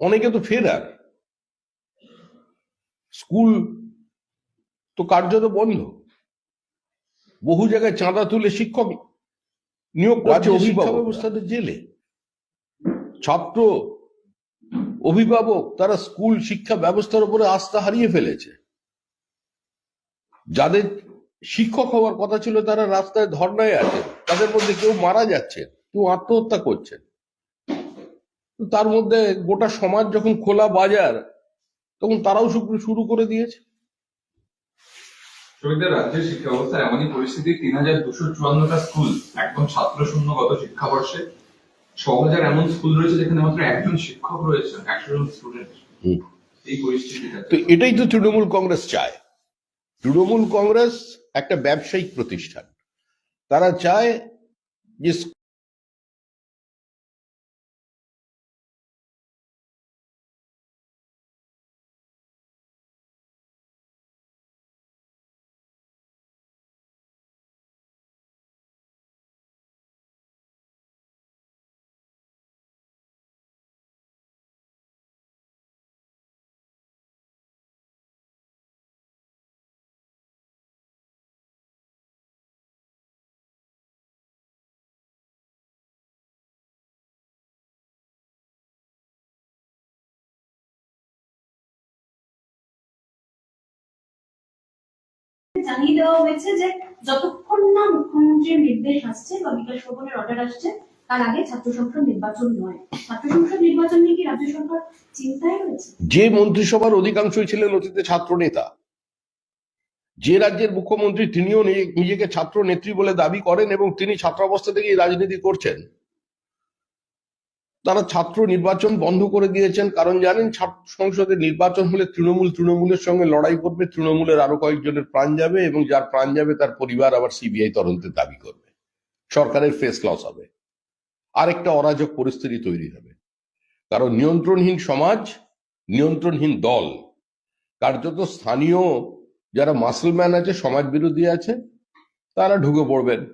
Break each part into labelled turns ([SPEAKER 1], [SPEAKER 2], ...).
[SPEAKER 1] অনেকে তো ফেরার স্কুল তো কার্যত বন্ধ। বহু জায়গায় চাঁদা তুলে শিক্ষক নিয়োগ করছে অভিভাবক। ব্যবস্থাতে জেলে। ছাত্র অভিভাবক তারা স্কুল শিক্ষা ব্যবস্থার উপরে আস্থা হারিয়ে ফেলেছে। যাদের শিক্ষক হওয়ার কথা ছিল তারা রাস্তায় ধর্নায় আছে। তাদের মধ্যে কেউ মারা যাচ্ছে কেউ আত্মহত্যা করছে। তার মধ্যে গোটা সমাজ যখন খোলা বাজার তখন তারাও শুরু- শুরু করে দিয়েছে।
[SPEAKER 2] শহীদের রাজ্যের শিক্ষা ব্যবস্থা এমনই পরিস্থিতি তিন হাজার দুশো চুয়ান্নটা স্কুল একদম ছাত্র শূন্য গত শিক্ষাবর্ষে। ছ হাজার এমন স্কুল রয়েছে যেখানে মাত্র একজন শিক্ষক রয়েছেন একশো জন স্টুডেন্ট এই পরিস্থিতিটা।
[SPEAKER 1] তো এটাই তো তৃণমূল কংগ্রেস চায়। তৃণমূল কংগ্রেস একটা ব্যবসায়িক প্রতিষ্ঠান। তারা চায় যে
[SPEAKER 3] জানিয়ে দেওয়া হয়েছে যে যতক্ষণ না মুখ্যমন্ত্রীর নির্দেশ আসছে বা বিকাশ ভবনের অর্ডার আসছে, তার আগে ছাত্র সংসদ নির্বাচন নয়। ছাত্র সংসদ নির্বাচন নিয়ে কি রাজ্য সরকার চিন্তায় রয়েছে?
[SPEAKER 1] যে মন্ত্রিসভার অধিকাংশই ছিলেন অতীতে ছাত্র নেতা। যে রাজ্যের মুখ্যমন্ত্রী, তিনিও নিজেকে ছাত্র নেত্রী বলে দাবি করেন এবং তিনি ছাত্রাবস্থা থেকেই রাজনীতি করছেন। তারা ছাত্র নির্বাচন বন্ধ করে দিয়েছেন। কারণ জানেন, ছাত্র সংসদে নির্বাচন হলে তৃণমূল তৃণমূলের সঙ্গে লড়াই করবে, তৃণমূলের আরও কয়েকজনের প্রাণ যাবে এবং যার প্রাণ যাবে তার পরিবার আবার সিবিআই তদন্তের দাবি করবে। সরকারের ফেস লস হবে। আরেকটা অরাজক পরিস্থিতি তৈরি হবে। কারণ নিয়ন্ত্রণহীন সমাজ, নিয়ন্ত্রণহীন দল, কার্যত স্থানীয় যারা মাসলম্যান আছে, সমাজ বিরোধী আছে, তারা ঢুকে পড়বেন।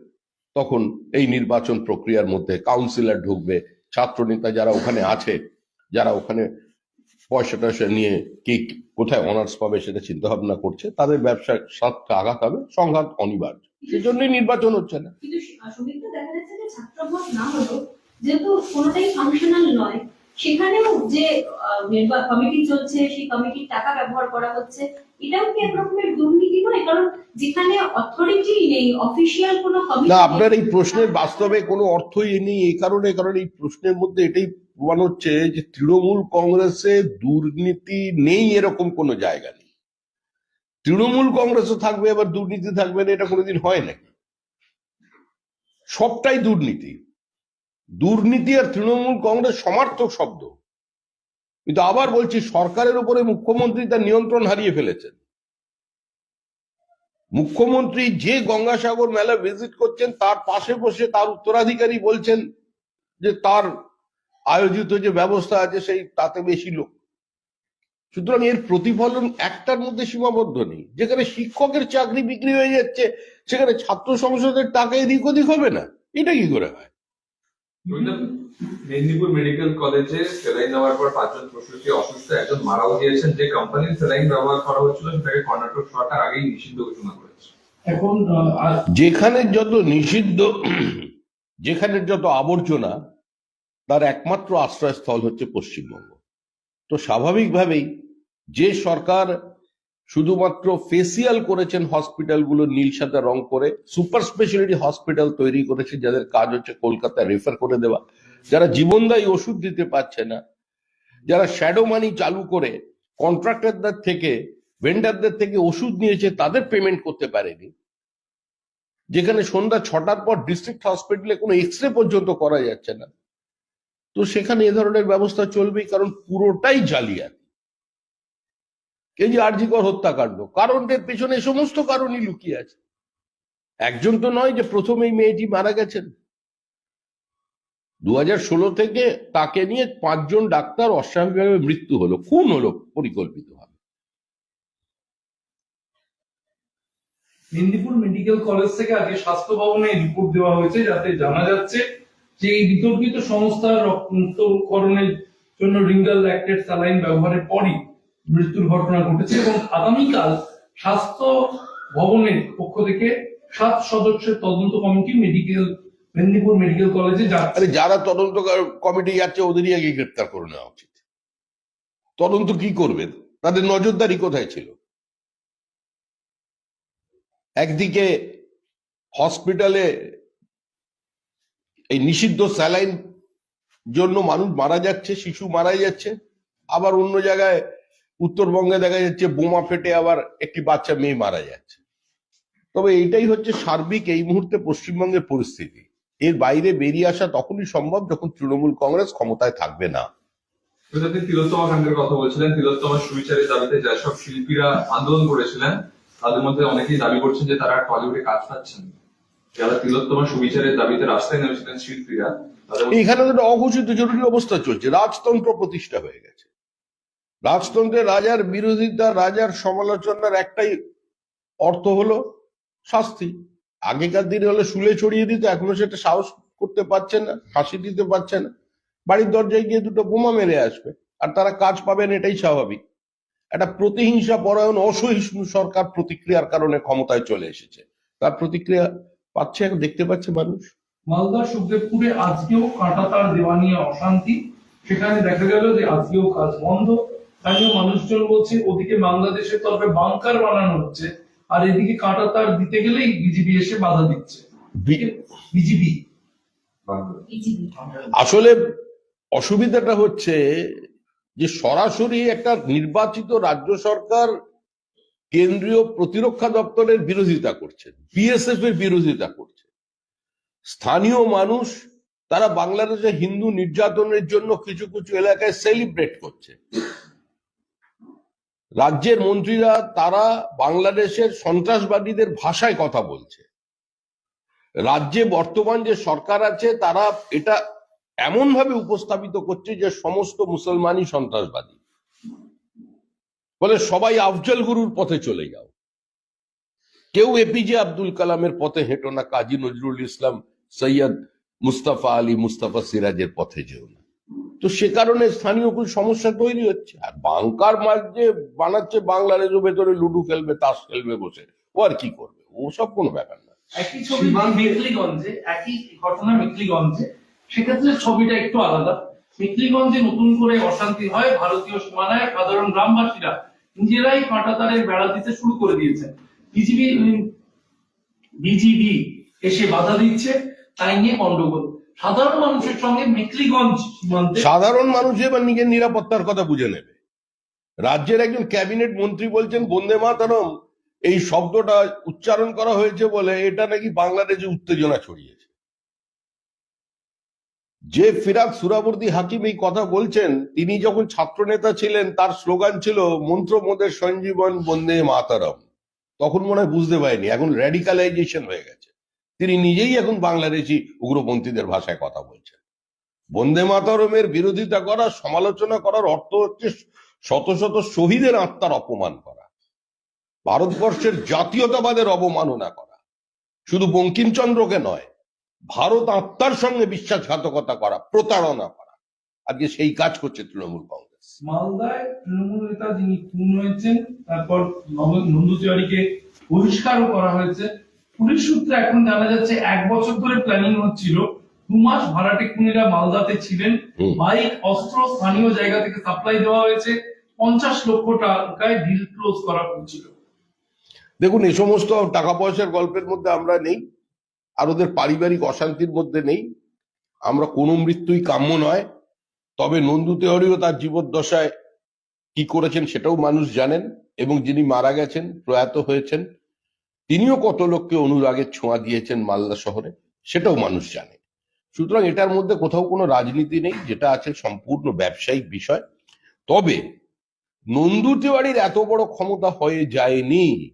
[SPEAKER 1] তখন এই নির্বাচন প্রক্রিয়ার মধ্যে কাউন্সিলর ঢুকবে ছাত্রনেতা যারা ওখানে আছে, যারা ওখানে পয়সা টয়সা নিয়ে কে, কোথায় অনার্স পাবে সেটা চিন্তা ভাবনা করছে, তাদের ব্যবসার স্বার্থে আঘাত হবে, সংঘাত অনিবার্য। সেজন্যই নির্বাচন হচ্ছে না।
[SPEAKER 3] ছাত্র যেহেতু ফাংশনাল নয়, সেখানেও যে কমিটি চলছে, সেই কমিটির টাকা ব্যবহার করা হচ্ছে এটাও কি এক রকমের দুর্নীতি নয়? কারণ যেখানে অথরিটি নেই অফিসিয়াল কোনো
[SPEAKER 1] না আপনার এই প্রশ্নের বাস্তবে কোনো অর্থই নেই এই কারণে কারণ এই প্রশ্নের মধ্যে এটাই প্রমাণ হচ্ছে যে তৃণমূল কংগ্রেসে দুর্নীতি নেই এরকম কোনো জায়গা নেই। তৃণমূল কংগ্রেসও থাকবে আবার দুর্নীতি থাকবে না এটা কোনোদিন হয় নাকি? সবটাই দুর্নীতি। দুর্নীতি আর তৃণমূল কংগ্রেস সমার্থক শব্দ। কিন্তু আবার বলছি, সরকারের উপরে মুখ্যমন্ত্রী তার নিয়ন্ত্রণ হারিয়ে ফেলেছেন। মুখ্যমন্ত্রী যে গঙ্গাসাগর মেলা ভিজিট করছেন, তার পাশে বসে তার উত্তরাধিকারী বলছেন যে তার আয়োজিত যে ব্যবস্থা আছে, সেই তাতে বেশি লোক। সুতরাং এর প্রতিফলন একটার মধ্যে সীমাবদ্ধ নেই। যেখানে শিক্ষকের চাকরি বিক্রি হয়ে যাচ্ছে, সেখানে ছাত্র সংসদের টাকা এদিক ওদিক হবে না। এটা কি করে হয়?
[SPEAKER 2] মেদিনীপুর মেডিকেল কলেজে সেলাইন দেওয়ার পর পাঁচজন প্রসূতি অসুস্থ একজন মারাও গিয়েছেন। যে কোম্পানির সেলাইন ব্যবহার করা হচ্ছিল সেটাকে কর্ণাটক সরকার আগেই নিষিদ্ধ ঘোষণা করেছে।
[SPEAKER 4] এখন
[SPEAKER 1] যেখানে যত নিষিদ্ধ যেখানে যত আবর্জনা তার একমাত্র আশ্রয়স্থল হচ্ছে পশ্চিমবঙ্গ। তো স্বাভাবিকভাবেই যে সরকার শুধুমাত্র ফেসিয়াল করেছেন হসপিটালগুলো নীল সাদা রং করে সুপার স্পেশালিটি হসপিটাল তৈরি করেছে, যাদের কাজ হচ্ছে কলকাতায় রেফার করে দেওয়া। যারা জীবনদায়ী ওষুধ দিতে পারছে না, যারা শ্যাডো মানি চালু করে কন্ট্রাক্টরদের থেকে ভেন্ডারদের থেকে ওষুধ নিয়েছে, তাদের পেমেন্ট করতে পারেনি। যেখানে সন্ধ্যা ছটার পর ডিস্ট্রিক্ট হসপিটালে কোনো এক্স রে পর্যন্ত করা যাচ্ছে না। তো সেখানে এ ধরনের ব্যবস্থা চলবেই, কারণ পুরোটাই জালিয়াতি। এই যে আরজিকর হত্যাকাণ্ড কারণদের পেছনে সমস্ত কারণই লুকিয়ে আছে। একজন তো নয় যে প্রথম এই মেয়েটি মারা গেছেন। দু থেকে তাকে নিয়ে পাঁচজন ডাক্তার অস্বাভাবিকভাবে মৃত্যু হলো, খুন হলো পরিকল্পিত
[SPEAKER 4] মেদিনীপুর মেডিকেল কলেজ থেকে আজকে স্বাস্থ্য ভবনে রিপোর্ট দেওয়া হয়েছে, যাতে জানা যাচ্ছে যে এই বিতর্কিত সংস্থার রক্তকরণের জন্য রিঙ্গাল ল্যাক্টেট স্যালাইন ব্যবহারের পরই মৃত্যুর ঘটনা ঘটেছে এবং আগামীকাল স্বাস্থ্য ভবনের পক্ষ থেকে সাত সদস্যের তদন্ত কমিটি মেডিকেল মেদিনীপুর মেডিকেল কলেজে যাচ্ছে।
[SPEAKER 1] যারা তদন্ত কমিটি যাচ্ছে ওদেরই আগে গ্রেপ্তার করে নেওয়া উচিত। তদন্ত কি করবে? তাদের নজরদারি কোথায় ছিল? একদিকে হসপিটালে এই নিষিদ্ধ স্যালাইন জন্য মানুষ মারা যাচ্ছে, শিশু মারা যাচ্ছে, আবার অন্য জায়গায় উত্তরবঙ্গে দেখা যাচ্ছে বোমা ফেটে আবার একটি বাচ্চা মেয়ে মারা যাচ্ছে। তবে এইটাই হচ্ছে সার্বিক এই মুহূর্তে পশ্চিমবঙ্গের পরিস্থিতি। এর বাইরে বেরিয়ে আসা তখনই সম্ভব যখন তৃণমূল কংগ্রেস ক্ষমতায় থাকবে না।
[SPEAKER 2] আপনি তিলোত্তমা কাণ্ডের কথা বলছিলেন তিলোত্তমা সুবিচারের দাবিতে যেসব শিল্পীরা আন্দোলন করেছিলেন তাদের মধ্যে অনেকেই দাবি করছেন যে তারা টলিউডে কাজ পাচ্ছেন যারা তিলোত্তমা সুবিচারের দাবিতে রাস্তায় নেমেছিলেন শিল্পীরা
[SPEAKER 1] এখানে তো অঘোষিত জরুরি অবস্থা চলছে। রাজতন্ত্র প্রতিষ্ঠা হয়ে গেছে। রাজতন্ত্রে রাজার বিরোধিতা, রাজার সমালোচনার একটাই অর্থ হলো শাস্তি। আগেকার দিনে হলে শুলে ছড়িয়ে দিত, এখনও সেটা সাহস করতে পারছে না, ফাঁসি দিতে পারছে না। বাড়ির দরজায় গিয়ে দুটো বোমা মেরে আসবে, আর তারা কাজ পাবেন এটাই স্বাভাবিক। একটা প্রতিহিংসা, পরায়ণ, অসহিষ্ণু সরকার প্রতিক্রিয়ার কারণে ক্ষমতায় চলে এসেছে। তার প্রতিক্রিয়া পাচ্ছে দেখতে পাচ্ছে মানুষ।
[SPEAKER 4] মালদা সুখদেবপুরে আজকেও কাঁটাতার দেওয়া নিয়ে অশান্তি। সেখানে দেখা গেল যে আজকেও কাজ বন্ধ। স্থানীয় মানুষজন বলছে ওদিকে বাংলাদেশের তরফে বাংকার বানানো হচ্ছে আর এদিকে কাটা তার দিতে গেলেই বিজিবি এসে বাধা দিচ্ছে। BGB
[SPEAKER 3] BJP.
[SPEAKER 1] আসলে অসুবিধাটা হচ্ছে যে সরাসরি একটা নির্বাচিত রাজ্য সরকার কেন্দ্রীয় প্রতিরক্ষা দপ্তরের বিরোধিতা করছে বিএসএফ এর বিরোধিতা করছে। স্থানীয় মানুষ তারা বাংলাদেশে হিন্দু নির্যাতনের জন্য কিছু কিছু এলাকায় সেলিব্রেট করছে। রাজ্যের মন্ত্রীরা তারা বাংলাদেশের সন্ত্রাসবাদীদের ভাষায় কথা বলছে। রাজ্যে বর্তমান যে সরকার আছে, তারা এটা এমন ভাবে উপস্থাপিত করছে যে সমস্ত মুসলমানই সন্ত্রাসবাদী। বলে সবাই আফজল গুরুর পথে চলে যাও। কেউ এপিজে আব্দুল কালামের পথে হেঁটো না, কাজী নজরুল ইসলাম সৈয়দ মুস্তাফা আলী মুস্তাফা সিরাজের পথে যেও তো সে কারণে স্থানীয় কিছু সমস্যা তৈরি হচ্ছে। আর বাংকার মাছ যে বানাচ্ছে বাংলাদেশের ভেতরে লুডু খেলবে, তাস খেলবে বসে। ও আর কি করবে? ওসব কোনো ব্যাপার না।
[SPEAKER 4] একই ছবি মেকলিগঞ্জে, একই ঘটনা মেকলিগঞ্জে। সেক্ষেত্রে ছবিটা একটু আলাদা। মেকলিগঞ্জে নতুন করে অশান্তি হয়, ভারতীয় সীমানায় সাধারণ গ্রামবাসীরা নিজেরাই কাঁটাতারের বেড়া দিতে শুরু করে দিয়েছেন। বিজিবি বিজিবি এসে বাধা দিচ্ছে, তাই নিয়ে গন্ডগোল। সাধারণ মানুষের সঙ্গে মেকলিগঞ্জ
[SPEAKER 1] সাধারণ মানুষ এবার নিজের নিরাপত্তার কথা বুঝে নেবে। রাজ্যের একজন ক্যাবিনেট মন্ত্রী বলছেন, বন্দে মাতারম, এই শব্দটা উচ্চারণ করা হয়েছে বলে এটা নাকি বাংলাদেশে উত্তেজনা ছড়িয়েছে। যে ফিরাক সুরাবর্দী হাকিম এই কথা বলছেন, তিনি যখন ছাত্র নেতা ছিলেন, তার স্লোগান ছিল, মন্ত্র মোদের সঞ্জীবন বন্দে মাতারম। তখন মনে হয় বুঝতে পারেনি, এখন র্যাডিকালাইজেশন হয়ে গেছে। তিনি নিজেই এখন বাংলাদেশি উগ্রপন্থীদের ভাষায় কথা বলছেন। বন্দে মাতরমের বিরোধিতা করা, সমালোচনা করার অর্থ হচ্ছে শত শত শহীদের আত্মার অপমান করা, ভারতবর্ষের জাতীয়তাবাদের অবমাননা করা। শুধু বঙ্কিমচন্দ্রকে নয়, ভারত আত্মার সঙ্গে বিশ্বাসঘাতকতা করা, প্রতারণা করা। আজকে সেই কাজ করছে তৃণমূল কংগ্রেস।
[SPEAKER 4] মালদায় তৃণমূল নেতা যিনি খুন হয়েছেন, তারপর নন্দু তিওয়ারিকে বহিষ্কারও করা হয়েছে। পুলিশ সূত্রে এখন জানা যাচ্ছে এক বছর ধরে প্ল্যানিং হচ্ছিল দু মাস ভাড়াটে খুনিরা মালদাতে ছিলেন। বাইক অস্ত্র স্থানীয় জায়গা থেকে সাপ্লাই দেওয়া হয়েছে। পঞ্চাশ লক্ষ টাকায় ডিল ক্লোজ করা হচ্ছিল
[SPEAKER 1] দেখুন এই সমস্ত টাকা পয়সার গল্পের মধ্যে আমরা নেই। আর ওদের পারিবারিক অশান্তির মধ্যে নেই। আমরা কোনো মৃত্যুই কাম্য নয়। তবে নন্দু তেওয়ারিও তার জীবদ্দশায় কি করেছেন সেটাও মানুষ জানেন এবং যিনি মারা গেছেন প্রয়াত হয়েছেন তিনিও কত লোককে অনুরাগের ছোঁয়া দিয়েছেন মালদা শহরে সেটাও মানুষ জানে। সুতরাং এটার মধ্যে কোথাও কোনো রাজনীতি নেই যেটা আছে সম্পূর্ণ ব্যবসায়িক বিষয়। তবে নন্দু তেওয়ারির এত বড় ক্ষমতা হয়ে যায়নি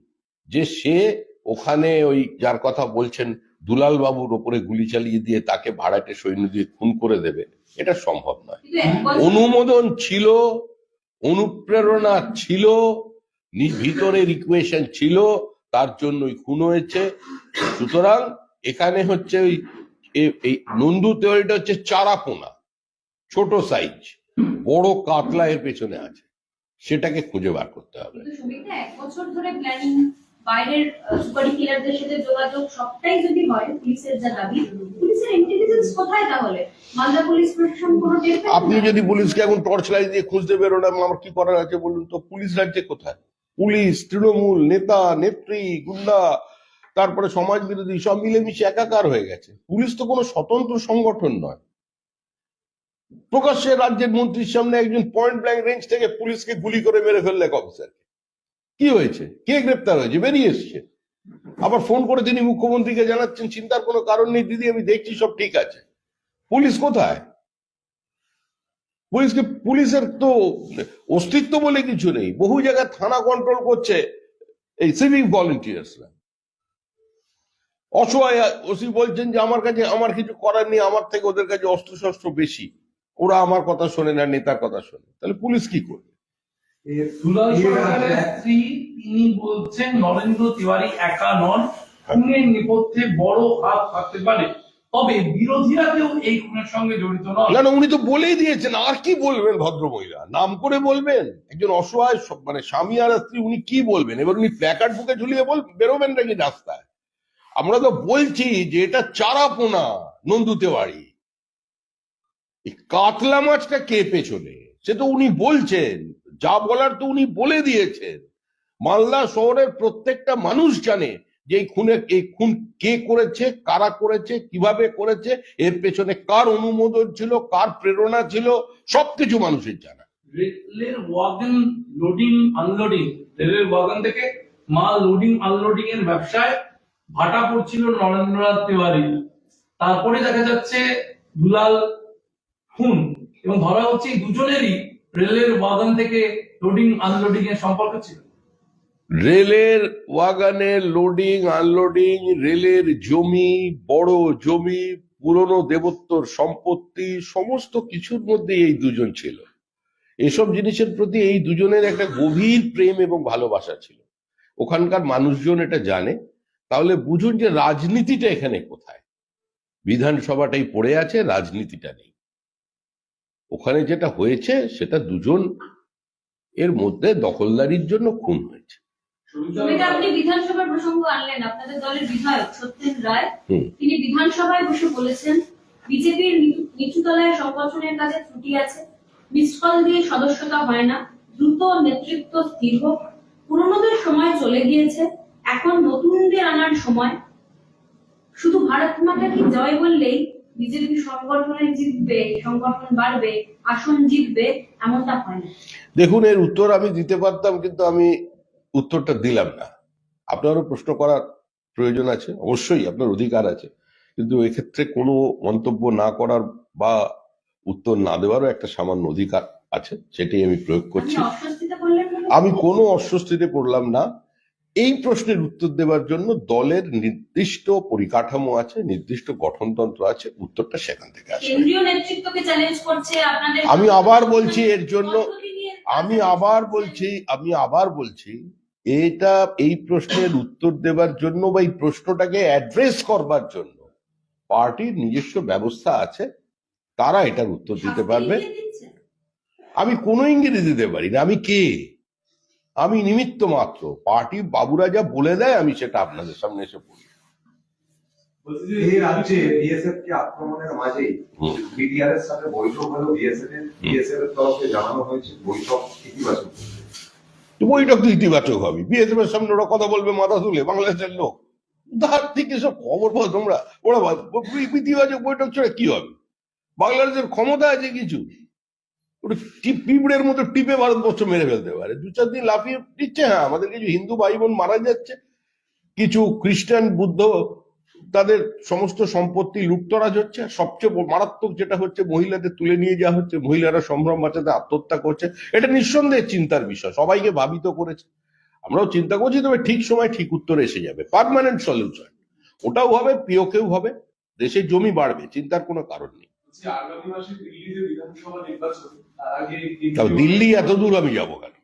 [SPEAKER 1] যে সে ওখানে ওই যার কথা বলছেন দুলাল বাবুর ওপরে গুলি চালিয়ে দিয়ে তাকে ভাড়াটে সৈন্য দিয়ে খুন করে দেবে এটা সম্ভব নয়। অনুমোদন ছিল অনুপ্রেরণা ছিল নি- ভিতরে রিকুয়েশন ছিল তার জন্যই খুন হয়েছে। সুতরাং এখানে হচ্ছে ওই এই নন্দু তেওয়ারিটা হচ্ছে চারাপোনা ছোট সাইজ বড় কাতলা এর পেছনে আছে। সেটাকে খুঁজে বার করতে হবে।
[SPEAKER 3] এক বছর ধরে প্ল্যানিং বাইরের সুপারি কিলারদের সাথে যোগাযোগ সবটাই যদি হয় পুলিশের যা দাবি পুলিশের ইন্টেলিজেন্স কোথায় তাহলে? মালদা পুলিশ প্রশাসন কোনো
[SPEAKER 1] আপনি যদি পুলিশকে এখন টর্চ লাইট দিয়ে খুঁজতে বেরোন আমার কি করার আছে বলুন তো? পুলিশ রাজ্যে কোথায়? পুলিশ, তৃণমূল, নেতা, নেত্রী, গুন্ডা, তারপরে সমাজ বিরোধী সব মিলেমিশে একাকার হয়ে গেছে। পুলিশ তো কোনো স্বতন্ত্র সংগঠন নয়। প্রকাশ্যে রাজ্যের মন্ত্রীর সামনে একজন পয়েন্ট ব্ল্যাঙ্ক রেঞ্জ থেকে পুলিশকে গুলি করে মেরে ফেললে এক অফিসারকে কি হয়েছে? কে গ্রেপ্তার হয়েছে? বেরিয়ে এসছে। আবার ফোন করে তিনি মুখ্যমন্ত্রীকে জানাচ্ছেন, চিন্তার কোনো কারণ নেই, দিদি, আমি দেখছি সব ঠিক আছে। পুলিশ কোথায়? পুলিশকে পুলিশের তো অস্তিত্ব বলে কিছু নেই। বহু জায়গায় থানা কন্ট্রোল করছে এই সিভিক ভলেন্টিয়ার্সরা অসহায় ওসি বলছেন যে আমার কাছে আমার কিছু করার নেই আমার থেকে ওদের কাছে অস্ত্র শস্ত্র বেশি। ওরা আমার কথা শোনে না নেতার কথা শোনে। তাহলে পুলিশ কি করবে?
[SPEAKER 4] তিনি বলছেন নরেন্দ্র তিওয়ারি একা নন। খুনের নেপথ্যে বড় হাত থাকতে পারে। তবে বিরোধীরা কেউ এই খুনের সঙ্গে জড়িত নন।
[SPEAKER 1] না না, উনি তো বলেই দিয়েছেন, আর কি বলবেন ভদ্র মহিলা নাম করে বলবেন? একজন অসহায় মানে স্বামী আর স্ত্রী, উনি কি বলবেন? এবার উনি প্ল্যাকার্ড বুকে ঝুলিয়ে বল বেরোবেন নাকি রাস্তায়? আমরা তো বলছি যে এটা চারা পোনা নন্দুতে বাড়ি কাতলা মাছটা কে পেছনে? সে তো উনি বলছেন, যা বলার তো উনি বলে দিয়েছেন। মালদা শহরের প্রত্যেকটা মানুষ জানে যে খুনে এই খুন কে করেছে, কারা করেছে, কীভাবে করেছে, এর পেছনে কার অনুমোদন ছিল, কার প্রেরণা ছিল, সবকিছু মানুষের জানা।
[SPEAKER 4] রেলের ওয়াগন লোডিং আনলোডিং রেলের ওয়াগন থেকে মাল লোডিং আনলোডিং এর ব্যবসায় ভাটা পড়ছিল নরেন্দ্রনাথ তিওয়ারি। তারপরে দেখা যাচ্ছে দুলাল খুন এবং ধরা হচ্ছে দুজনেরই রেলের ওয়াগন থেকে লোডিং আনলোডিং এর সম্পর্ক ছিল।
[SPEAKER 1] রেলের ওয়াগানের লোডিং, আনলোডিং, রেলের জমি, বড় জমি, পুরনো দেবত্বর সম্পত্তি, সমস্ত কিছুর মধ্যে এই দুজন ছিল। এসব জিনিসের প্রতি এই দুজনের একটা গভীর প্রেম এবং ভালোবাসা ছিল। ওখানকার মানুষজন এটা জানে। তাহলে বুঝুন যে রাজনীতিটা এখানে কোথায়। বিধানসভাটাই পড়ে আছে, রাজনীতিটা নেই। ওখানে যেটা হয়েছে, সেটা দুজন এর মধ্যে দখলদারির জন্য খুন হয়েছে।
[SPEAKER 3] আপনি বিধানসভার প্রসঙ্গ আনলেন আপনাদের দলের বিধায়ক সত্যেন রায়। তিনি বিধানসভায় বসে বলেছেন বিজেপির নিচুতলায় সংগঠনের কাছে ত্রুটি আছে মিসড কল দিয়ে সদস্যতা হয় না দ্রুত নেতৃত্ব স্থির হোক। পুরনোদের সময় চলে গিয়েছে এখন নতুনদের আনার সময়। শুধু ভারত মাতা কি জয় বললেই বিজেপি সংগঠনে জিতবে সংগঠন বাড়বে আসন জিতবে এমনটা হয় না।
[SPEAKER 1] দেখুন এর উত্তর আমি দিতে পারতাম কিন্তু আমি উত্তরটা দিলাম না। আপনারও প্রশ্ন করার প্রয়োজন আছে অবশ্যই আপনার অধিকার আছে। কিন্তু এক্ষেত্রে কোনো মন্তব্য না করার বা উত্তর না দেওয়ারও একটা সামান্য অধিকার আছে সেটাই আমি প্রয়োগ করছি।
[SPEAKER 3] বলে?
[SPEAKER 1] আমি কোনো অস্বস্তিতে পড়লাম না। এই প্রশ্নের উত্তর দেওয়ার জন্য দলের নির্দিষ্ট পরিকাঠামো আছে নির্দিষ্ট গঠনতন্ত্র আছে উত্তরটা সেখান থেকে
[SPEAKER 3] আপনাদের
[SPEAKER 1] আমি আবার বলছি এর জন্য আমি আবার বলছি আমি আবার বলছি এটা এই প্রশ্নের উত্তর দেবার জন্য বা এই প্রশ্নটাকে অ্যাড্রেস করবার জন্য পার্টির নিজস্ব ব্যবস্থা আছে তারা এটার উত্তর দিতে পারবে। আমি কোনো ইঙ্গিত দিতে পারি না। আমি কে? আমি নিমিত্ত মাত্র। পার্টি বাবুরা যা বলে দেয় আমি সেটা আপনাদের সামনে এসে বলি
[SPEAKER 5] এই রাজ্যে বিএসএফ কে আক্রমণের মাঝেই
[SPEAKER 1] হুম।
[SPEAKER 5] বিডিআর এর সাথে বৈঠক হলো। বিএসএফ এর বিএসএফ এর তরফে জানানো হয়েছে বৈঠক ইতিবাচক।
[SPEAKER 1] বৈঠক তো ইতিবাচক হবে। বিএসএফ এর সামনে ওরা কথা বলবে মাথা তুলে, বাংলাদেশের লোক। তার থেকে সব খবর পাও তোমরা। ওরা ইতিবাচক বৈঠক ছাড়া কি হবে? বাংলাদেশের ক্ষমতা আছে কিছু? ওটা পিঁপড়ের মতো টিপে ভারতবর্ষ মেরে ফেলতে পারে। দু চার দিন লাফিয়ে দিচ্ছে হ্যাঁ আমাদের কিছু হিন্দু ভাই বোন মারা যাচ্ছে, কিছু খ্রিস্টান, বুদ্ধ তাদের সমস্ত সম্পত্তি লুটতরাজ হচ্ছে সবচেয়ে মারাত্মক যেটা হচ্ছে মহিলাদের তুলে নিয়ে যাওয়া হচ্ছে মহিলারা সম্ভ্রম বাঁচাতে আত্মহত্যা করছে। এটা নিঃসন্দেহে চিন্তার বিষয় সবাইকে ভাবিত করেছে। আমরাও চিন্তা করছি তবে ঠিক সময় ঠিক উত্তর এসে যাবে। পার্মানেন্ট সলিউশন ওটাও হবে পিওকেও হবে দেশের জমি বাড়বে চিন্তার কোনো কারণ নেই। তাও দিল্লি এত দূর আমি যাব কেন?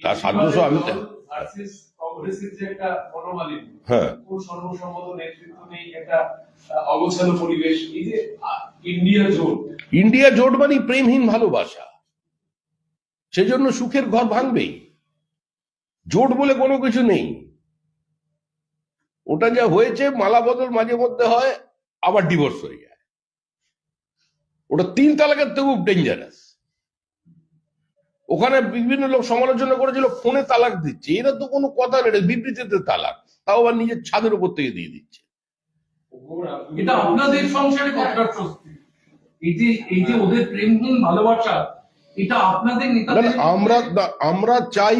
[SPEAKER 1] তার সাদৃশ্য আমি তো-
[SPEAKER 6] যে একটা মনোমালিন্য।
[SPEAKER 1] হ্যাঁ।
[SPEAKER 6] সর্বসম্মত নেতৃত্ব নেই একটা অগোছালো পরিবেশ। এই যে ইন্ডিয়া জোট।
[SPEAKER 1] ইন্ডিয়া জোট মানে প্রেমহীন ভালোবাসা। সেজন্য সুখের ঘর ভাঙবেই। জোট বলে কোনো কিছু নেই। ওটা যা হয়েছে মালা বদল মাঝে মধ্যে হয় আবার ডিভোর্স হয়ে যায়। ওটা তিন তালাকের খুব ডেঞ্জারাস ওখানে বিভিন্ন লোক সমালোচনা করেছিল ফোনে তালাক দিচ্ছে। এরা তো কোনো কথা নেই বিবৃতিতে তালাক। তাও আবার নিজের ছাদের উপর থেকে দিয়ে দিচ্ছে।
[SPEAKER 4] এটা আপনাদের সংসারে কতটা স্বস্তি? এই যে এই যে ওদের প্রেমহীন ভালোবাসা এটা আপনাদের
[SPEAKER 1] আমরা আমরা চাই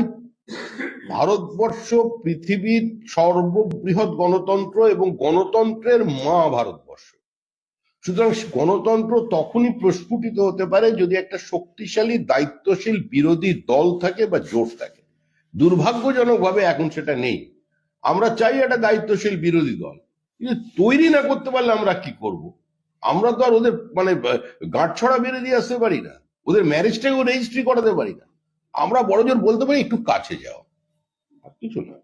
[SPEAKER 1] ভারতবর্ষ পৃথিবীর সর্ববৃহৎ গণতন্ত্র এবং গণতন্ত্রের মা ভারতবর্ষ সুতরাং গণতন্ত্র তখনই প্রস্ফুটিত হতে পারে যদি একটা শক্তিশালী, দায়িত্বশীল বিরোধী দল থাকে বা জোট থাকে। দুর্ভাগ্যজনকভাবে এখন সেটা নেই। আমরা চাই একটা দায়িত্বশীল বিরোধী দল। কিন্তু তৈরি না করতে পারলে আমরা কি করব? আমরা তো আর ওদের মানে গাঁট ছড়া বেড়ে দিয়ে আসতে পারি না। ওদের ম্যারেজটাকেও রেজিস্ট্রি করাতে পারি না। আমরা বড় জোর বলতে পারি, একটু কাছে যাও। আর কিছু না।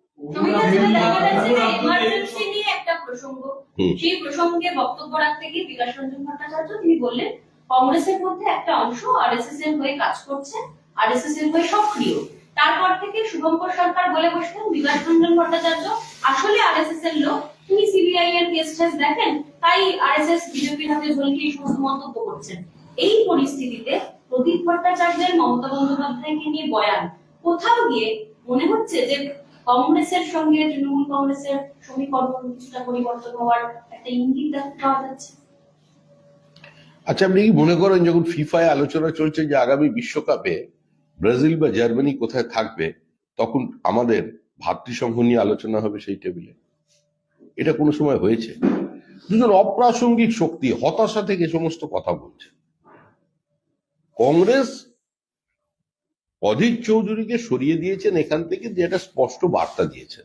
[SPEAKER 3] প্রসঙ্গ। সেই প্রসঙ্গে বক্তব্য রাখতে গিয়ে বিকাশ রঞ্জন ভট্টাচার্য তিনি বললেন কংগ্রেসের মধ্যে একটা অংশ আরএসএস এর হয়ে কাজ করছে আরএসএস এর হয়ে সক্রিয়। তারপর থেকে শুভঙ্কর সরকার বলে বসলেন বিকাশ রঞ্জন ভট্টাচার্য আসলে আরএসএস এর লোক তিনি সিবিআই এর কেস টেস দেখেন তাই আরএসএস বিজেপির হাতে ঝুলকে এই সমস্ত মন্তব্য করছেন। এই পরিস্থিতিতে প্রদীপ ভট্টাচার্যের মমতা বন্দ্যোপাধ্যায়কে নিয়ে বয়ান। কোথাও গিয়ে মনে হচ্ছে যে কংগ্রেসের সঙ্গে, তৃণমূল কংগ্রেসের সমীকরণ কিছুটা পরিবর্তন হওয়ার একটা ইঙ্গিত দেখতে পাওয়া যাচ্ছে।
[SPEAKER 1] আচ্ছা আপনি কি মনে করেন যখন ফিফায় আলোচনা চলছে যে আগামী বিশ্বকাপে ব্রাজিল বা জার্মানি কোথায় থাকবে, তখন আমাদের ভাতৃসংঘ নিয়ে আলোচনা হবে সেই টেবিলে? এটা কোনো সময় হয়েছে? দুজন অপ্রাসঙ্গিক শক্তি হতাশা থেকে সমস্ত কথা বলছে। কংগ্রেস অধীর চৌধুরীকে সরিয়ে দিয়েছেন এখান থেকে যে একটা স্পষ্ট বার্তা দিয়েছেন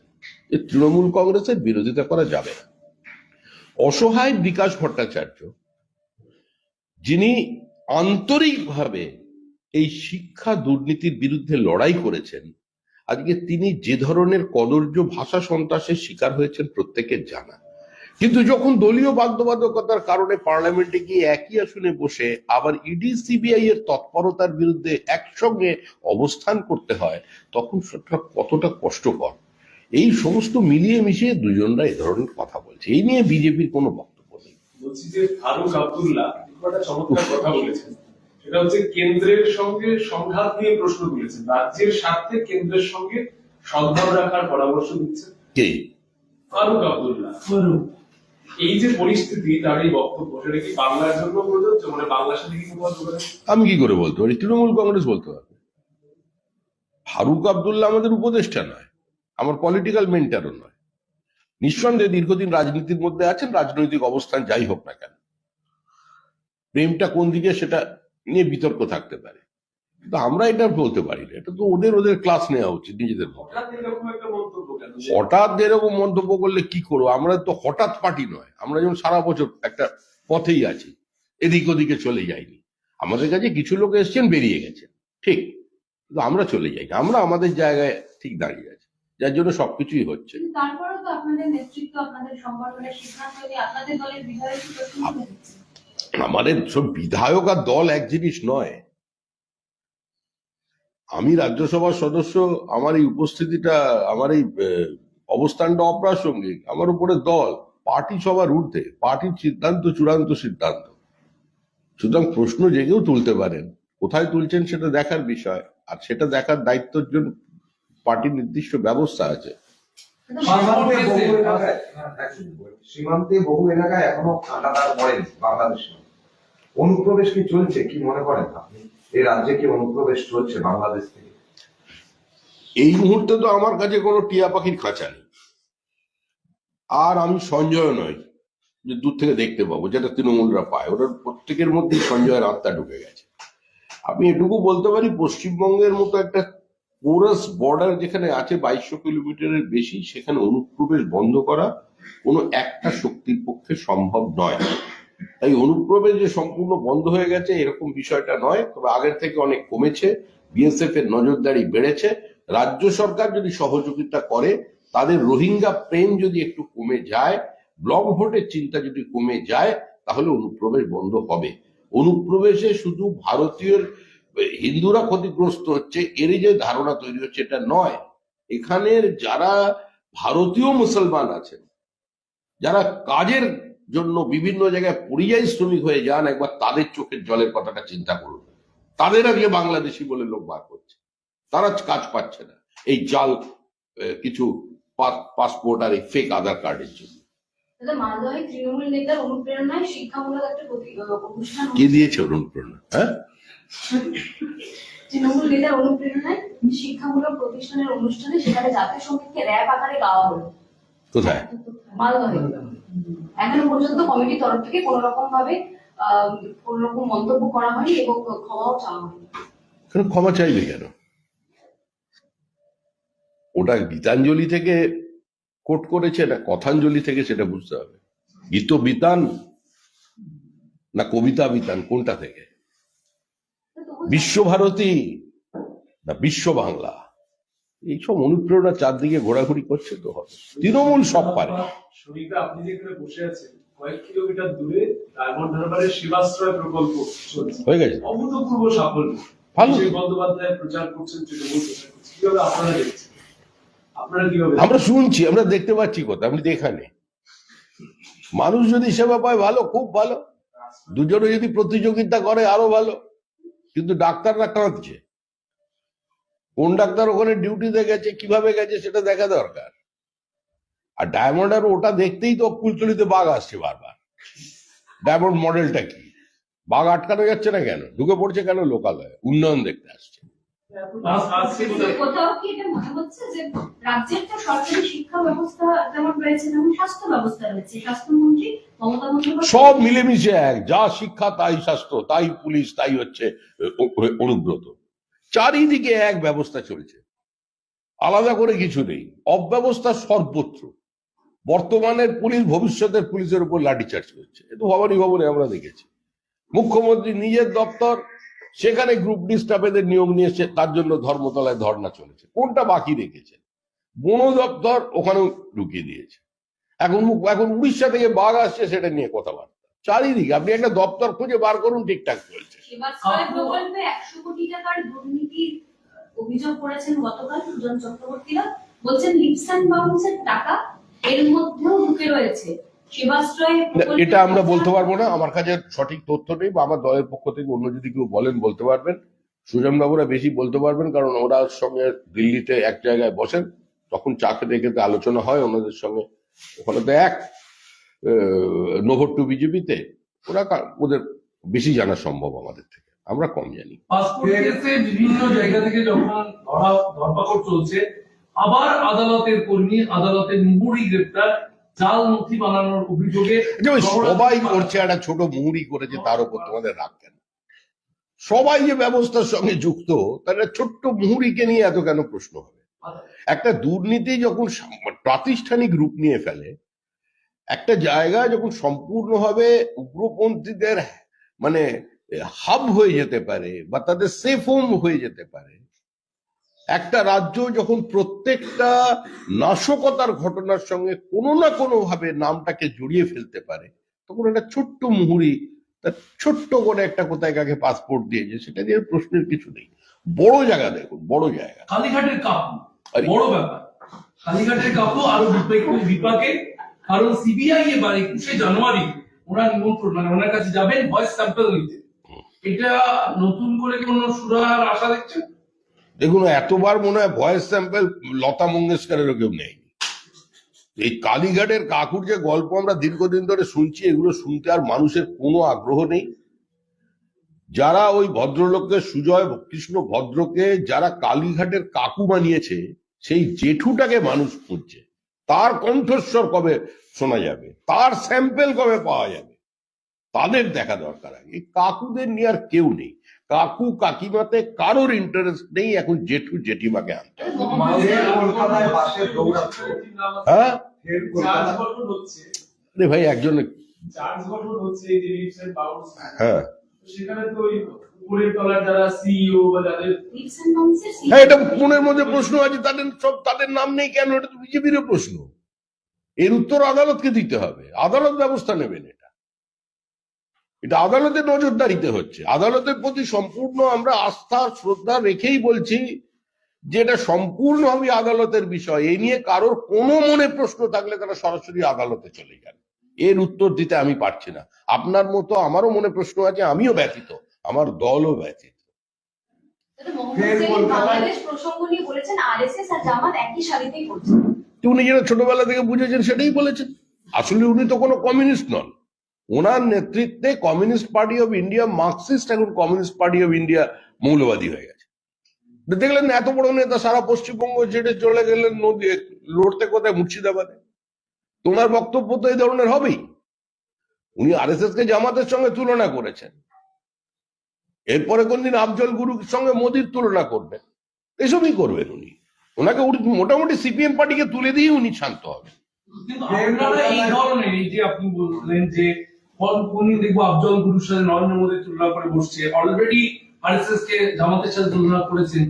[SPEAKER 1] যে তৃণমূল কংগ্রেসের বিরোধিতা করা যাবে না। অসহায় বিকাশ ভট্টাচার্য, যিনি আন্তরিকভাবে এই শিক্ষা দুর্নীতির বিরুদ্ধে লড়াই করেছেন, আজকে তিনি যে ধরনের কদর্য ভাষা সন্ত্রাসের শিকার হয়েছেন প্রত্যেকের জানা। কিন্তু যখন দলীয় বাধ্যবাধকতার কারণে পার্লামেন্টে গিয়ে একই আসনে বসে আবার ইডি সিবিআই এর তৎপরতার বিরুদ্ধে একসঙ্গে অবস্থান করতে হয় তখন সেটা কতটা কষ্টকর? এই সমস্ত মিলিয়ে মিশিয়ে দুজনরা এ ধরনের কথা বলছে। এই নিয়ে বিজেপির কোনো বক্তব্য নেই।
[SPEAKER 6] বলছি যে ফারুক আব্দুল্লাহ একটা চমৎকার কথা বলেছেন। সেটা হচ্ছে কেন্দ্রের সঙ্গে সংঘাত নিয়ে প্রশ্ন তুলেছেন। রাজ্যের স্বার্থে কেন্দ্রের সঙ্গে সদ্ভাব রাখার পরামর্শ দিচ্ছেন।
[SPEAKER 1] কে?
[SPEAKER 6] ফারুক আব্দুল্লাহ। এই যে পরিস্থিতি, তার এই বক্তব্য, সেটা কি বাংলার জন্য প্রযোজ্য মানে বাংলার সাথে কি কোনো
[SPEAKER 1] আমি কি করে বলতে পারি? তৃণমূল কংগ্রেস বলতে পারবে। ফারুক আবদুল্লাহ আমাদের উপদেষ্টা নয়, আমার পলিটিক্যাল মেন্টারও নয়। নিঃসন্দেহে দীর্ঘদিন রাজনীতির মধ্যে আছেন, রাজনৈতিক অবস্থান যাই হোক না কেন। প্রেমটা কোন দিকে সেটা নিয়ে বিতর্ক থাকতে পারে। কিন্তু আমরা এটা বলতে পারি না। এটা তো ওদের ওদের ক্লাস নেওয়া উচিত নিজেদের
[SPEAKER 6] হঠাৎ এরকম মন্তব্য কেন? যে
[SPEAKER 1] হঠাৎ এরকম মন্তব্য করলে কি করব? আমরা তো হঠাৎ পার্টি নয়। আমরা যেমন সারা বছর একটা পথেই আছি এদিক ওদিকে চলে যাইনি। আমাদের কাছে কিছু লোক এসছেন বেরিয়ে গেছে ঠিক। কিন্তু আমরা চলে যাই আমরা আমাদের জায়গায় ঠিক দাঁড়িয়ে আছি। যার জন্য সবকিছুই হচ্ছে। আমাদের সব বিধায়ক আর দল এক জিনিস নয়। আমি রাজ্যসভার সদস্য আমার এই উপস্থিতিটা আমার এই অবস্থানটা অপ্রাসঙ্গিক। আমার উপরে দল পার্টি সবার ঊর্ধ্বে পার্টির সিদ্ধান্ত চূড়ান্ত সিদ্ধান্ত। সুতরাং প্রশ্ন জেগেও তুলতে পারেন কোথায় তুলছেন সেটা দেখার বিষয় আর সেটা দেখার দায়িত্বের জন্য পার্টির নির্দিষ্ট ব্যবস্থা আছে।
[SPEAKER 5] সীমান্তে বহু এলাকায় হ্যাঁ, এখনও কাঁটাতার পড়েনি বাংলাদেশে। অনুপ্রবেশ কি চলছে কি মনে করেন আপনি? এই রাজ্যে কি অনুপ্রবেশ চলছে বাংলাদেশ থেকে?
[SPEAKER 1] এই মুহূর্তে তো আমার কাছে কোনো টিয়া পাখির খাঁচা নেই। আর আমি সঞ্জয় নয় যে দূর থেকে দেখতে পাবো, যেটা তৃণমূলরা পায়। ওটার প্রত্যেকের মধ্যেই সঞ্জয়ের আত্মা ঢুকে গেছে। আমি এটুকু বলতে পারি, পশ্চিমবঙ্গের মতো একটা পোরাস বর্ডার যেখানে আছে বাইশশো কিলোমিটারের বেশি, সেখানে অনুপ্রবেশ বন্ধ করা কোনো একটা শক্তির পক্ষে সম্ভব নয়। তাই অনুপ্রবেশ যে সম্পূর্ণ বন্ধ হয়ে গেছে, এরকম বিষয়টা নয়। তবে আগের থেকে অনেক কমেছে। বিএসএফ এর নজরদারি বেড়েছে। রাজ্য সরকার যদি সহযোগিতা করে, তাদের রোহিঙ্গা প্রেম যদি একটু কমে যায়, ব্লক ভোটের চিন্তা যদি কমে যায়, তাহলে অনুপ্রবেশ বন্ধ হবে। অনুপ্রবেশে শুধু ভারতীয় হিন্দুরা ক্ষতিগ্রস্ত হচ্ছে, এরই যে ধারণা তৈরি হচ্ছে, এটা নয়। এখানের যারা ভারতীয় মুসলমান আছেন, যারা কাজের জন্য বিভিন্ন জায়গায় পরিযায়ী শ্রমিক হয়ে যান একবার তাদের চোখের জলের কথাটা চিন্তা করুন। তাদের আজকে বাংলাদেশি বলে লোক বার করছে। তারা কাজ পাচ্ছে না। এই জাল কিছু পাসপোর্ট আর এই ফেক আধার কার্ডের জন্য। কে দিয়েছে অনুপ্রেরণা? হ্যাঁ?
[SPEAKER 3] তৃণমূল নেতার অনুপ্রেরণায় শিক্ষামূলক প্রতিষ্ঠানের অনুষ্ঠানে সেখানে জাতীয় সঙ্গীতকে র্যাপ আকারে গাওয়া হলো।
[SPEAKER 1] কোথায়?
[SPEAKER 3] মালদহে। এখনও পর্যন্ত কমিটির তরফ থেকে কোন রকম ভাবে কোন রকম মন্তব্য করা হয়নি এবং ক্ষমাও চাওয়া হয়নি।
[SPEAKER 1] ক্ষমা চাইবে কেন? ওটা গীতাঞ্জলি থেকে কোট করেছে না কথাঞ্জলি থেকে সেটা বুঝতে হবে। গীত বিতান না কবিতা বিতান কোনটা থেকে? বিশ্বভারতী না বিশ্ব বাংলা? এইসব অনুপ্রেরণা চারদিকে ঘোরাঘুরি করছে তো হবে। তৃণমূল সব পারে।
[SPEAKER 6] আপনি যেখানে বসে আছেন কয়েক কিলোমিটার দূরে ডায়মন্ড হারবারের শিবাশ্রয় প্রকল্প
[SPEAKER 1] হয়ে গেছে।
[SPEAKER 6] অভূতপূর্ব সাফল্য।
[SPEAKER 1] ভালো।
[SPEAKER 6] বন্দ্যোপাধ্যায় প্রচার করছেন তৃণমূল কীভাবে আপনারা দেখছেন? আপনারা কীভাবে
[SPEAKER 1] আমরা শুনছি আমরা দেখতে পাচ্ছি কোথায় আমি এখানে মানুষ যদি সেবা পায় ভালো খুব ভালো। দুজনে যদি প্রতিযোগিতা করে আরও ভালো। কিন্তু ডাক্তাররা কাঁদছে। কোন ডাক্তার ওখানে ডিউটিতে গেছে কীভাবে গেছে সেটা দেখা দরকার। আর ডায়মন্ড আর ওটা দেখতেই তো কুলতলিতে বাঘ আসছে বারবার। ডায়মন্ড মডেলটা কি? বাঘ আটকানো যাচ্ছে না কেন? ঢুকে পড়ছে কেন লোকালয়ে? উন্নয়ন দেখতে আসছে। সব মিলেমিশে এক যা শিক্ষা তাই স্বাস্থ্য তাই পুলিশ তাই হচ্ছে অনুব্রত। চারিদিকে এক ব্যবস্থা চলছে। আলাদা করে কিছু নেই, অব্যবস্থা সর্বত্র। বর্তমানের পুলিশ, ভবিষ্যতের পুলিশের উপর লাঠিচার্জ করছে। এ তো ভবানী ভবনে আমরা দেখেছি। মুখ্যমন্ত্রী নিজের দপ্তর, সেখানে গ্রুপ ডি স্টাফেদের নিয়োগ নিয়েছে, তার জন্য ধর্মতলায় ধর্ণা চলেছে। কোনটা বাকি রেখেছে? বন দপ্তর ওখানেও ঢুকিয়ে দিয়েছে। এখন এখন উড়িষ্যা থেকে বাঘ আসছে, সেটা নিয়ে কথাবার্তা চারিদিকে। আপনি একটা দপ্তর খুঁজে বার করুন ঠিকঠাক চলছে।
[SPEAKER 3] সেবাশ্রয়
[SPEAKER 4] আপু-
[SPEAKER 3] প্রকল্পে একশো কোটি টাকার অভিযোগ করেছেন গতকাল সুজন চক্রবর্তীরা। বলছেন লিপস অ্যান্ড বাউন্সের টাকা এর মধ্যেও ঢুকে রয়েছে। সেবাশ্রয়
[SPEAKER 1] না,
[SPEAKER 3] প্রকল্পে
[SPEAKER 1] এটা আমরা বলতে পারব না। আমার কাছে সঠিক তথ্য নেই বা আমার দলের পক্ষ থেকে অন্য যদি কেউ বলেন বলতে পারবেন। সুজন বাবুরা বেশি বলতে পারবেন কারণ ওরা সঙ্গে দিল্লিতে এক জায়গায় বসেন। তখন চা খেতে খেতে আলোচনা হয় ওনাদের সঙ্গে। ওখানে তো এক নোভর টু বিজেপিতে ওরা ওদের বেশি জানা সম্ভব আমাদের থেকে। আমরা কম জানি।
[SPEAKER 4] বিভিন্ন জায়গা থেকে যখন ধরা ধরপাকড় চলছে আবার আদালতের কর্মী আদালতের মুহুরি গ্রেপ্তার জাল নথি বানানোর অভিযোগে
[SPEAKER 1] সবাই করছে একটা ছোট মুহুরি করেছে তার উপর তোমাদের রাগ কেন? সবাই যে ব্যবস্থার সঙ্গে যুক্ত তাহলে ছোট্ট মুহুরিকে নিয়ে এত কেন প্রশ্ন হবে? একটা দুর্নীতি যখন প্রাতিষ্ঠানিক রূপ নিয়ে ফেলে একটা জায়গা যখন সম্পূর্ণভাবে উগ্রপন্থীদের মানে হাব হয়ে যেতে পারে বা তাদের সেফ হোম হয়ে যেতে পারে একটা রাজ্য যখন প্রত্যেকটা নাশকতার ঘটনার সঙ্গে কোনো না কোনো ভাবে নামটাকে জড়িয়ে ফেলতে পারে তখন একটা ছোট্ট মুহুরি তার ছোট্ট করে একটা কোথায় কাকে পাসপোর্ট দিয়েছে সেটা নিয়ে প্রশ্নের কিছু নেই। বড় জায়গা দেখুন বড় জায়গা।
[SPEAKER 4] কালীঘাটের কাপু বড় ব্যাপার। কালীঘাটের কাপু আরও বিপাকে কারণ সিবিআই এবার একুশে জানুয়ারি ওরা নিমন্ত্রণ মানে ওনার কাছে যাবেন ভয়েস স্যাম্পল নিতে। এটা নতুন করে কোন সুরার আশা দেখছেন?
[SPEAKER 1] দেখুন, এতবার মনে হয় ভয়েস স্যাম্পল লতা মঙ্গেশকরেরও কেউ নেই। এই কালীঘাটের কাকুর যে গল্প আমরা দীর্ঘদিন ধরে শুনছি, এগুলো শুনতে আর মানুষের কোনো আগ্রহ নেই। যারা ওই ভদ্রলোককে, সুজয় কৃষ্ণ ভদ্রকে, যারা কালীঘাটের কাকু বানিয়েছে, সেই জেঠুটাকে মানুষ খুঁজছে। তার কণ্ঠস্বর কবে শোনা যাবে? তার স্যাম্পেল কবে পাওয়া যাবে? তাদের দেখা দরকার আগে। কাকুদের নিয়ে আর কেউ নেই। কাকু কাকিমাতে কারোর ইন্টারেস্ট নেই এখন জেঠু জেঠিমাকে আনতে। হ্যাঁ? ভাই একজন
[SPEAKER 6] চার্জ গঠন হচ্ছে এই যে লিপস এন্ড বাউন্স
[SPEAKER 1] হ্যাঁ
[SPEAKER 6] উপরের তলার যারা সিইও বা যাদের
[SPEAKER 3] লিপস অ্যান্ড বাউন্সের
[SPEAKER 1] হ্যাঁ এটা মনের মধ্যে প্রশ্ন আছে তাদের সব তাদের নাম নেই কেন? এটা তো বিজেপির প্রশ্ন। এর উত্তর আদালতকে দিতে হবে। আদালত ব্যবস্থা নেবেন এটা। এটা আদালতের নজরদারিতে হচ্ছে। আদালতের প্রতি সম্পূর্ণ আমরা আস্থা শ্রদ্ধা রেখেই বলছি যে এটা সম্পূর্ণ সম্পূর্ণভাবে আদালতের বিষয়। এই নিয়ে কারোর কোনো মনে প্রশ্ন থাকলে তারা সরাসরি আদালতে চলে যান। এর উত্তর দিতে আমি পারছি না। আপনার মতো আমারও মনে প্রশ্ন আছে আমিও ব্যথিত। আমার দলও ব্যথিত উনি যেটা ছোটবেলা থেকে বুঝেছেন সেটাই বলেছেন। আসলে উনি তো কোনো কমিউনিস্ট নন। ওনার নেতৃত্বে communist party of India Marxist এখন কমিউনিস্ট পার্টি অফ ইন্ডিয়া মৌলবাদী হয়ে গেছে। দেখলেন এত বড় নেতা সারা পশ্চিমবঙ্গ ছেড়ে চলে গেলেন নদী লড়তে কোথায়? মুর্শিদাবাদে। তোমার বক্তব্য তো এই ধরনের হবেই। উনি আর এস এস কে জামাতের সঙ্গে তুলনা করেছেন। এরপরে কোনদিন আফজল গুরুর সঙ্গে মোদির তুলনা করবেন। এসবই করবেন উনি। ওনাকে মোটামুটি সিপিএম পার্টিকে তুলে দিয়ে উনি শান্ত
[SPEAKER 4] হবে এই যে আপনি বললেন যে উনি আফজল গুরুর সাথে নরেন্দ্র মোদীর তুলনা করে বসছে। অলরেডি আর এস এস কে জামাতের সাথে তুলনা করেছেন।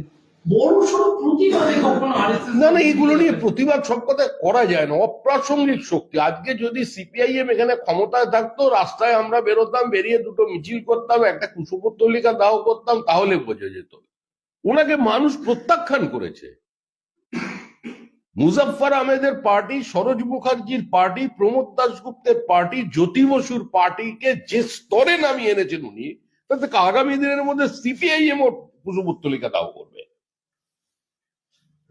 [SPEAKER 1] না না এগুলো নিয়ে প্রতিবাদ সব কথা করা যায় না। অপ্রাসঙ্গিক শক্তি। আজকে যদি সিপিআইএম এখানে ক্ষমতায় থাকতো রাস্তায় আমরা বেরোতাম বেরিয়ে দুটো মিছিল করতাম একটা কুশপুত্তলিকা দাহ করতাম তাহলে বোঝা যেত। ওনাকে মানুষ প্রত্যাখ্যান করেছে। মুজাফফর আহমেদের পার্টি সরোজ মুখার্জির পার্টি প্রমোদ দাসগুপ্তের পার্টি জ্যোতি বসুর পার্টিকে যে স্তরে নামিয়ে এনেছেন উনি তাতে আগামী দিনের মধ্যে সিপিআইএম ও কুশপুত্তলিকা দাহ করবে।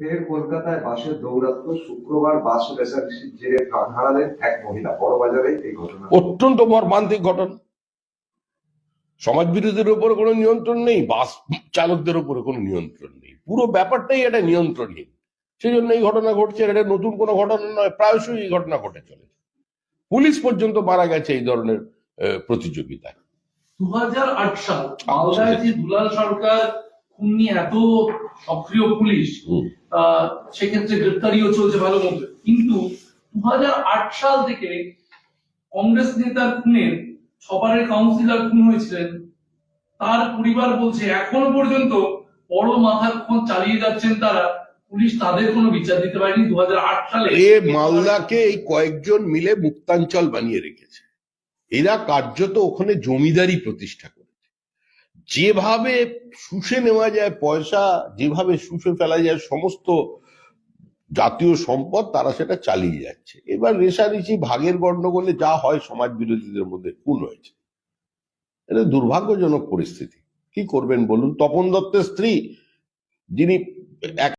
[SPEAKER 5] ফের কলকাতায় বাসের দৌরাত্ম শুক্রবার বাস রেসার্ভিসের জেরে প্রাণ হারালেন এক মহিলা। বড়বাজারে এই ঘটনা।
[SPEAKER 1] অত্যন্ত মর্মান্তিক ঘটনা। সমাজ বিরোধীদের উপরে কোনো নিয়ন্ত্রণ নেই বাস চালকদের উপরে কোনো নিয়ন্ত্রণ নেই। পুরো ব্যাপারটাই এটা নিয়ন্ত্রণহীন। সেই জন্য এই ঘটনা ঘটছে এটা নতুন কোনো ঘটনা নয় প্রায়শই এই ঘটনা ঘটে চলেছে। পুলিশ পর্যন্ত মারা গেছে এই ধরনের আহ, প্রতিযোগিতায়।
[SPEAKER 4] দু সাল মালদায় যে দুলাল সরকার খুন নিয়ে এত সক্রিয় পুলিশ সেক্ষেত্রে গ্রেপ্তারিও চলছে ভালো মতো কিন্তু দু সাল থেকে কংগ্রেস নেতার খুনের ছবারের কাউন্সিলর খুন হয়েছিলেন। তার পরিবার বলছে, এখনও পর্যন্ত বড় মাথার খুন চালিয়ে যাচ্ছেন তারা। পুলিশ তাদের কোনো বিচার দিতে পারেনি। দু হাজার আট সালে
[SPEAKER 1] এ মালদাকে এই কয়েকজন মিলে মুক্তাঞ্চল বানিয়ে রেখেছে। এরা কার্যত ওখানে জমিদারি প্রতিষ্ঠা করেছে। যেভাবে শুষে নেওয়া যায় পয়সা, যেভাবে শুষে ফেলা যায় সমস্ত জাতীয় সম্পদ, তারা সেটা চালিয়ে যাচ্ছে। এবার রেশারেশি ভাগের গণ্ডগোলে যা হয় সমাজ বিরোধীদের মধ্যে খুন হয়েছে এটা দুর্ভাগ্যজনক পরিস্থিতি। কি করবেন বলুন? তপন দত্তের স্ত্রী, যিনি এক